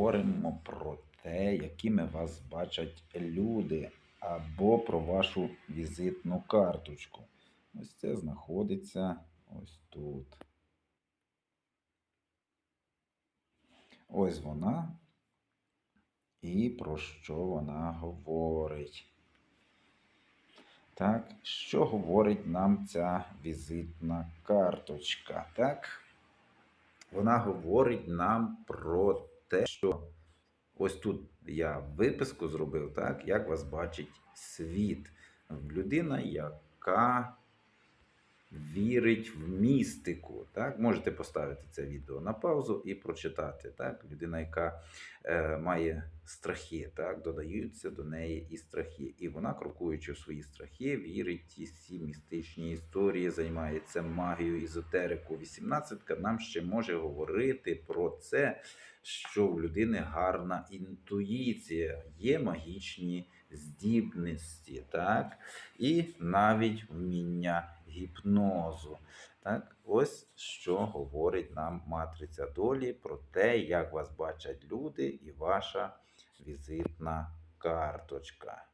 поговоримо про те, якими вас бачать люди, або про вашу візитну карточку. Ось це знаходиться ось тут. Ось вона. І про що вона говорить. Так, що говорить нам ця візитна карточка? Так, вона говорить нам про те, що ось тут я виписку зробив, так, як вас бачить світ. Людина, яка вірить в містику. Так? Можете поставити це відео на паузу і прочитати. Так? Людина, яка е, має страхи, так? додаються до неї і страхи. І вона, крокуючи в свої страхи, вірить ті всі містичні історії, займається магією, езотерику. 18-ка нам ще може говорити про це, що в людини гарна інтуїція, є магічні здібності, так? і навіть вміння гіпнозу. Так? Ось що говорить нам матриця долі про те, як вас бачать люди і ваша візитна карточка.